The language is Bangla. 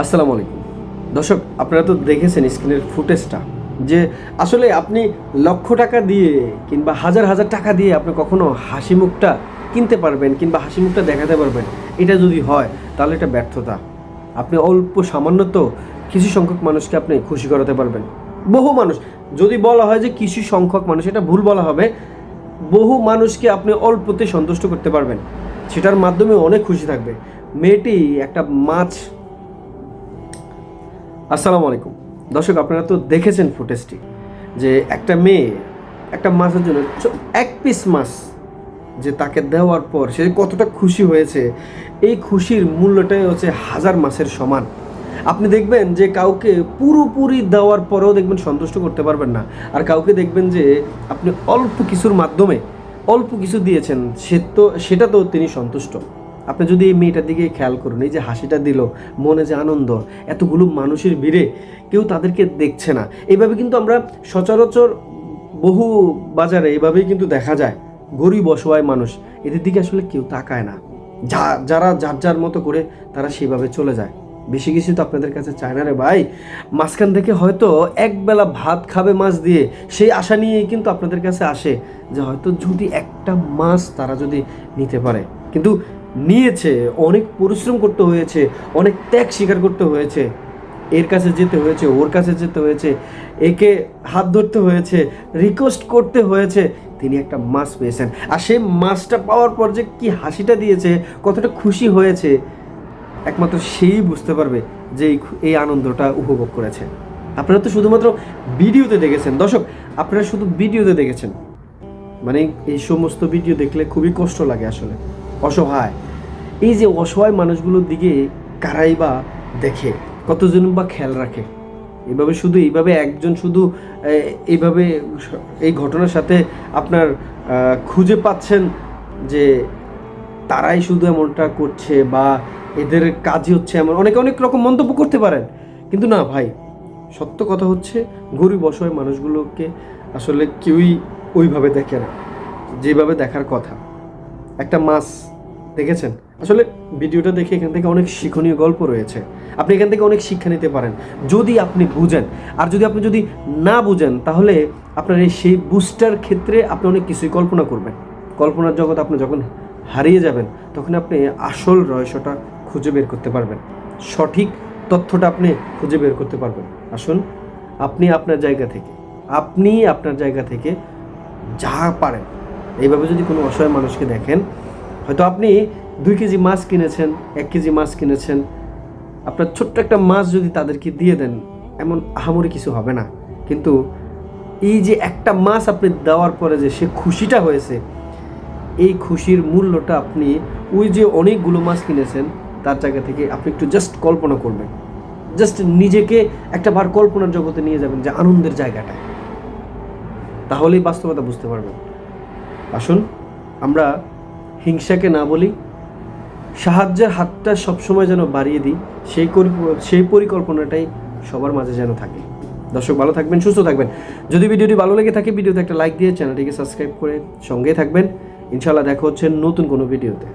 আসসালামু আলাইকুম। দর্শক, আপনারা তো দেখেছেন স্ক্রিনের ফুটেজটা, যে আসলে আপনি লক্ষ টাকা দিয়ে কিংবা হাজার হাজার টাকা দিয়ে আপনি কখনো হাসি মুখটা কিনতে পারবেন কিংবা হাসি মুখটা দেখাতে পারবেন, এটা যদি হয়, তাহলে এটা ব্যর্থতা। আপনি অল্প সামান্য তো কিছু সংখ্যক মানুষকে আপনি খুশি করাতে পারবেন। বহু মানুষ, যদি বলা হয় যে কিছু সংখ্যক মানুষ, এটা ভুল বলা হবে, বহু মানুষকে আপনি অল্পতে সন্তুষ্ট করতে পারবেন। সেটার মাধ্যমে অনেক খুশি থাকবে। মেয়েটি একটা মাছ আসসালামু আলাইকুম। দর্শক, আপনারা তো দেখেছেন ফুটেজটি যে একটা মেয়ে, একটা মাছের জন্য এক পিস মাছ যে তাকে দেওয়ার পর সে কতটা খুশি হয়েছে, এই খুশির মূল্যটাই হচ্ছে হাজার মাসের সমান। আপনি দেখবেন যে কাউকে পুরোপুরি দেওয়ার পরেও দেখবেন সন্তুষ্ট করতে পারবেন না। আর কাউকে দেখবেন যে আপনি অল্প কিছুর মাধ্যমে অল্প কিছু দিয়েছেন, সে তো সেটা তো তিনি সন্তুষ্ট। আপনি যদি এই মেয়েটার দিকে খেয়াল করুন, এই যে হাসিটা দিল, মনে যে আনন্দ, এতগুলো মানুষের ভিড়ে কেউ তাদেরকে দেখছে না। এইভাবে কিন্তু আমরা সচরাচর বহু বাজারে এইভাবেই কিন্তু দেখা যায়, গরিব অসহায় মানুষ। এদের দিকে আসলে কেউ তাকায় না। যা, যারা যার যার মতো করে তারা সেভাবে চলে যায়। বেশি কিছু তো আপনাদের কাছে চায় না রে ভাই। মাঝখান থেকে হয়তো একবেলা ভাত খাবে মাছ দিয়ে, সেই আশা নিয়েই কিন্তু আপনাদের কাছে আসে যে হয়তো যদি একটা মাছ তারা যদি নিতে পারে। কিন্তু নিয়েছে, অনেক পরিশ্রম করতে হয়েছে, অনেক ত্যাগ স্বীকার করতে হয়েছে। এর কাছে যেতে হয়েছে, ওর কাছে যেতে হয়েছে, একে হাত ধরতে হয়েছে রিকোয়েস্ট করতে হয়েছে। তিনি একটা মাছ পেয়েছেন। আর সেই মাছটা পাওয়ার পর যে কী হাসিটা দিয়েছে, কতটা খুশি হয়েছে, একমাত্র সেই বুঝতে পারবে যে এই এই আনন্দটা উপভোগ করেছে। আপনারা তো শুধুমাত্র ভিডিওতে দেখেছেন। দর্শক, আপনারা শুধু ভিডিওতে দেখেছেন। মানে এই সমস্ত ভিডিও দেখলে খুবই কষ্ট লাগে আসলে। অসহায়। এই যে অসহায় মানুষগুলোর দিকে কারাই বা দেখে, কতজন বা খেয়াল রাখে? এভাবে শুধু, এইভাবে একজন শুধু এইভাবে এই ঘটনার সাথে আপনার খুঁজে পাচ্ছেন যে তারাই শুধু এমনটা করছে বা এদের কাজই হচ্ছে এমন? অনেকে অনেক রকম মন্তব্য করতে পারেন। কিন্তু না ভাই, সত্য কথা হচ্ছে গরিব অসহায় মানুষগুলোকে আসলে কেউই ওইভাবে দেখে না, যেভাবে দেখার কথা। একটা মাছ দেখেছেন? আসলে ভিডিওটা দেখে এখান থেকে অনেক শিক্ষণীয় গল্প রয়েছে। আপনি এখান থেকে অনেক শিক্ষা নিতে পারেন। যদি আপনি বুঝেন, আর যদি আপনি যদি না বুঝেন, তাহলে আপনার এই সেই বুস্টার ক্ষেত্রে আপনি অনেক কিছুই কল্পনা করবেন। কল্পনার জগৎ আপনি যখন হারিয়ে যাবেন, তখন আপনি আসল রহস্যটা খুঁজে বের করতে পারবেন। সঠিক তথ্যটা আপনি খুঁজে বের করতে পারবেন। আসুন, আপনি আপনার জায়গা থেকে, আপনি আপনার জায়গা থেকে যা পারেন এইভাবে যদি কোনো অসহায় মানুষকে দেখেন, হয়তো আপনি দুই কেজি মাছ কিনেছেন, এক কেজি মাছ কিনেছেন, আপনার ছোট্ট একটা মাছ যদি তাদেরকে দিয়ে দেন, এমন আহামরি কিছু হবে না। কিন্তু এই যে একটা মাছ আপনি দেওয়ার পরে যে সে খুশিটা হয়েছে, এই খুশির মূল্যটা আপনি ওই যে অনেকগুলো মাছ কিনেছেন, তার জায়গা থেকে আপনি একটু জাস্ট কল্পনা করবেন। জাস্ট নিজেকে একটা বার কল্পনার জগতে নিয়ে যাবেন যে আনন্দের জায়গাটায় তাহলেই বাস্তবতা বুঝতে পারবেন। আসুন, আমরা হিংসাকে না বলি, সাহায্যের হাতটা সবসময় যেন বাড়িয়ে দিই, সেই সেই পরিকল্পনাটাই সবার মাঝে যেন থাকে। দর্শক ভালো থাকবেন, সুস্থ থাকবেন। যদি ভিডিওটি ভালো লেগে থাকে, ভিডিওতে একটা লাইক দিয়ে চ্যানেলটিকে সাবস্ক্রাইব করে সঙ্গে থাকবেন। ইনশাল্লাহ দেখা হচ্ছে নতুন কোনো ভিডিওতে।